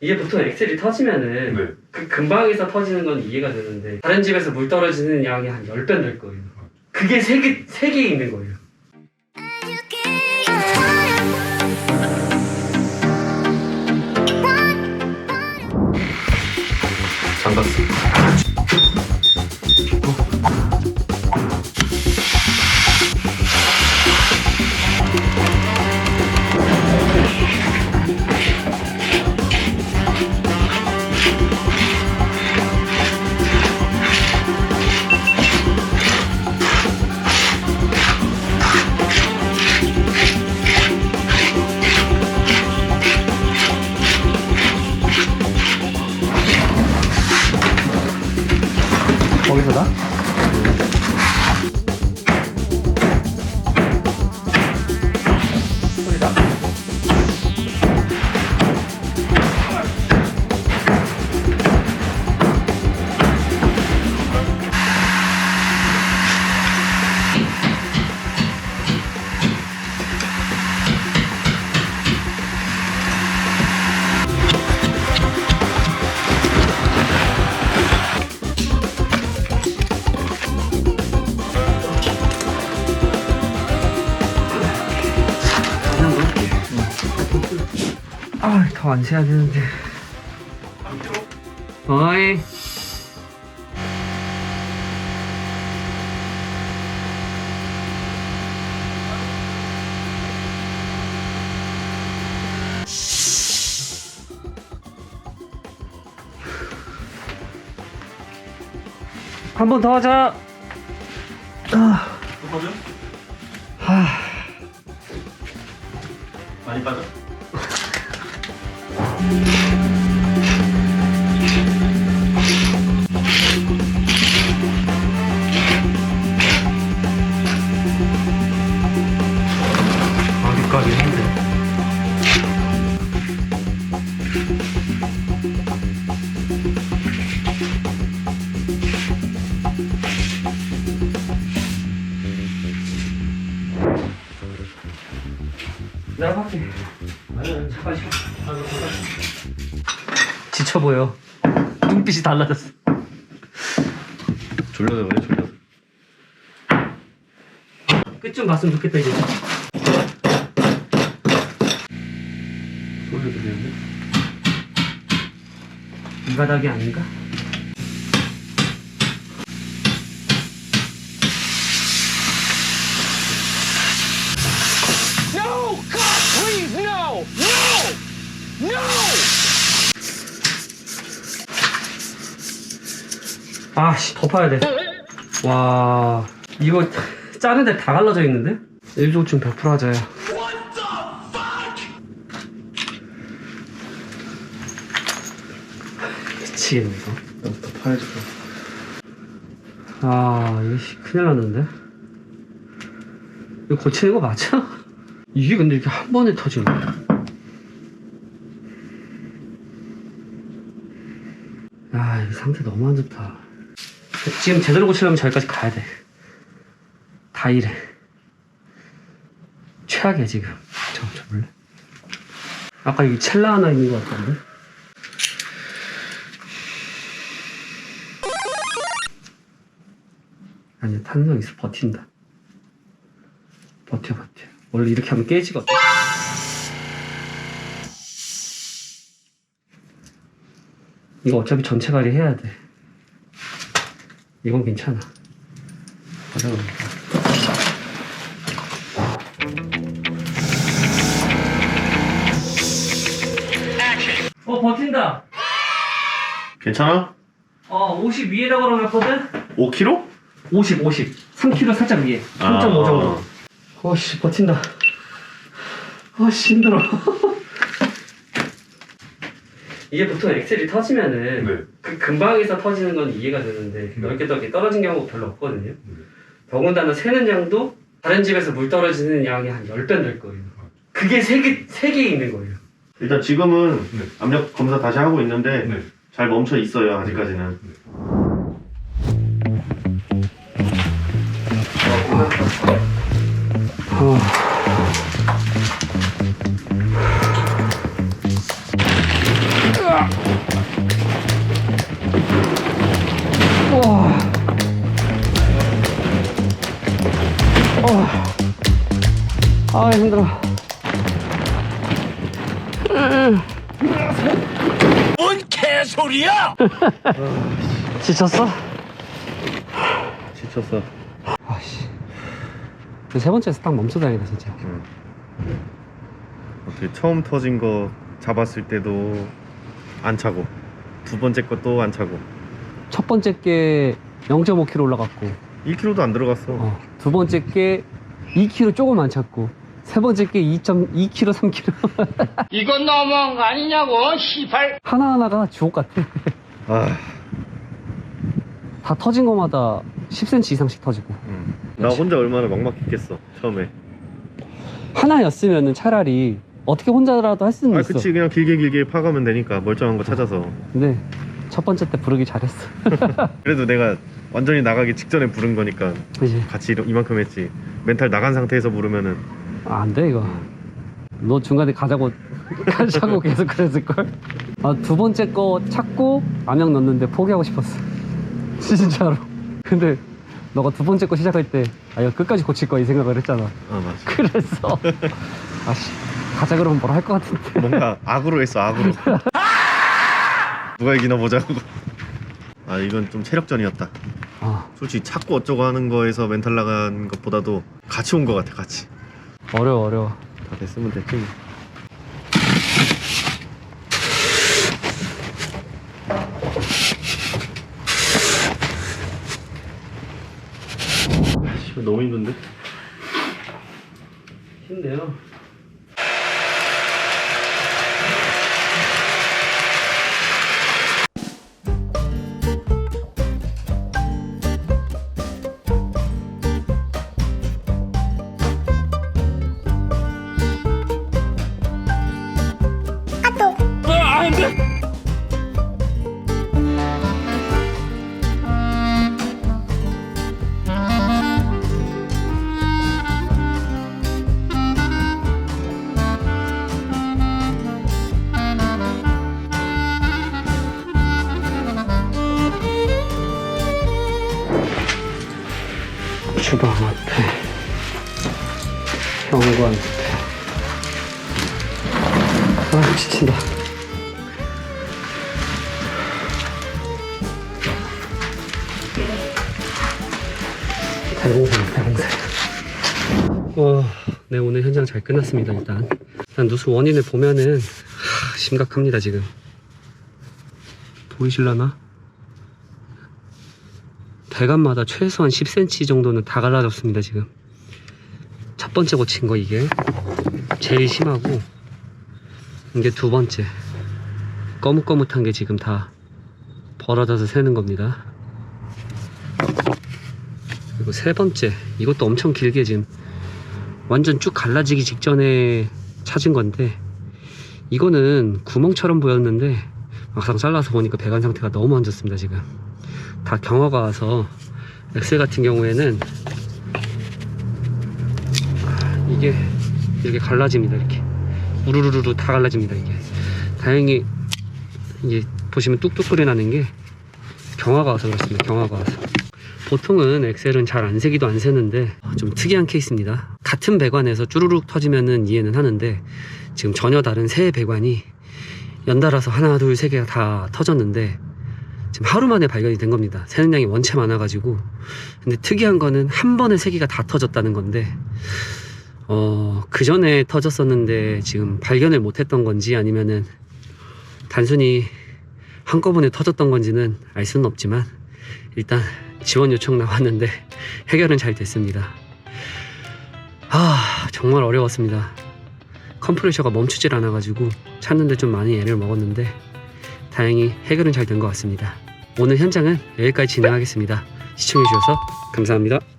이게 보통 엑셀이 터지면은 네. 그 근방에서 터지는 건 이해가 되는데 다른 집에서 물 떨어지는 양이 한 10배 될 거예요. 그게 세 개, 세 개 있는 거예요. 잠갔어. 더 세야 되는데. 어이. 한 번 더 하자. 아? 하. 많이 빠져? 어디까지 한데. 내가 할게. 지쳐 보여. 눈빛이 달라졌어. 졸려서 그래, 졸려서. 끝좀 봤으면 좋겠다 이제. 소리 들리는데? 이 바닥이 아닌가? 아씨 덮어야 돼. 와 이거 짜는데 다 갈라져 있는데? 일조증 100% 하자야. 미치겠네 이거. 나부터 파야지. 아 이거 씨, 큰일 났는데. 이거 고치는 거 맞아? 이게 근데 이렇게 한 번에 터지네. 아, 이 상태 너무 안 좋다. 지금 제대로 고치려면 저기까지 가야 돼. 다 이래. 최악이야, 지금. 잠깐, 저 볼래? 아까 여기 첼라 하나 있는 것 같던데? 아니야, 탄성 있어. 버틴다. 버텨, 버텨. 원래 이렇게 하면 깨지거든. 이거 어차피 전체 관리 해야 돼. 이건 괜찮아. 그럼. 어, 버틴다. 괜찮아? 어, 50 위에다 걸어놨거든? 5kg? 50, 50. 3kg 살짝 위에. 3.5 아. 정도. 어씨, 버틴다. 어씨, 힘들어. 이게 보통 엑셀이 터지면은 네. 그 근방에서 터지는 건 이해가 되는데 넓게 넓게 떨어진 경우가 별로 없거든요. 더군다나 새는 양도 다른 집에서 물 떨어지는 양이 한 10배 될 거예요. 그게 세 개, 세 개 있는 거예요. 일단 지금은 네. 압력 검사 다시 하고 있는데 네. 잘 멈춰 있어요 아직까지는. 뭔 개소리야! 지쳤어? 지쳤어. 아씨. 그세 번째에서 딱 멈춰 다니다 진짜. 어떻게 처음 터진 거 잡았을 때도 안 차고 두 번째 것도 안 차고 첫 번째 게 0.5kg 올라갔고, 1kg도 안 들어갔어. 어, 두 번째 게 2kg 조금 안 찼고, 세 번째 게 2.2kg, 3kg. 이건 너무한 거 아니냐고, 시발! 하나하나가 주옥 같아. 아, 다 터진 거마다 10cm 이상씩 터지고. 음. 나 혼자 얼마나 막막했겠어 처음에. 하나였으면 차라리 어떻게 혼자라도 할 수는 아, 있어. 그치 그냥 길게 길게 파가면 되니까 멀쩡한 거 찾아서. 근데 첫 번째 때 부르기 잘했어. 그래도 내가 완전히 나가기 직전에 부른 거니까 그지? 같이 이러- 이만큼 했지. 멘탈 나간 상태에서 부르면은 아, 안 돼, 이거. 너 중간에 가자고, 가자고 계속 그랬을걸? 아, 두 번째 거 찾고 암약 넣었는데 포기하고 싶었어. 진짜로. 근데 너가 두 번째 거 시작할 때, 아, 이거 끝까지 고칠 거야, 이 생각을 했잖아. 아 맞아. 그래서. 아씨, 가자 그러면 뭐라 할 것 같은데. 뭔가 악으로 했어 악으로. 누가 이기나 보자고. 아 이건 좀 체력전이었다. 아, 솔직히 찾고 어쩌고 하는 거에서 멘탈 나간 것보다도 같이 온 것 같아 같이. 어려워, 어려워. 다 됐으면 됐지. 뭐. 아, 너무 힘든데? 힘내요. 주방 앞에, 현관 앞에. 아, 지친다. 대공사, 대공사. 어, 네, 오늘 현장 잘 끝났습니다, 일단. 일단 누수 원인을 보면은, 하, 심각합니다, 지금. 보이실라나? 배관마다 최소한 10cm 정도는 다 갈라졌습니다 지금. 첫 번째 고친 거 이게 제일 심하고 이게 두 번째. 거뭇거뭇한 게 지금 다 벌어져서 새는 겁니다. 그리고 세 번째. 이것도 엄청 길게 지금 완전 쭉 갈라지기 직전에 찾은 건데 이거는 구멍처럼 보였는데 막상 잘라서 보니까 배관 상태가 너무 안 좋습니다 지금 다 경화가 와서 엑셀 같은 경우에는 아, 이게 이렇게 갈라집니다 이렇게. 우르르르 다 갈라집니다 이게. 다행히 이게 보시면 뚝뚝 끓여 나는 게 경화가 와서 그렇습니다 경화가 와서. 보통은 엑셀은 잘 안 새기도 안 새는데 좀 특이한 케이스입니다. 같은 배관에서 쭈루룩 터지면은 이해는 하는데 지금 전혀 다른 새 배관이 연달아서 하나 둘 세 개가 다 터졌는데 지금 하루 만에 발견이 된 겁니다. 새는 양이 원체 많아가지고. 근데 특이한 거는 한 번에 세 개가 다 터졌다는 건데, 어, 그 전에 터졌었는데 지금 발견을 못 했던 건지 아니면은 단순히 한꺼번에 터졌던 건지는 알 수는 없지만, 일단 지원 요청 나왔는데 해결은 잘 됐습니다. 아, 정말 어려웠습니다. 컴프레셔가 멈추질 않아가지고 찾는데 좀 많이 애를 먹었는데, 다행히 해결은 잘 된 것 같습니다. 오늘 현장은 여기까지 진행하겠습니다. 시청해주셔서 감사합니다.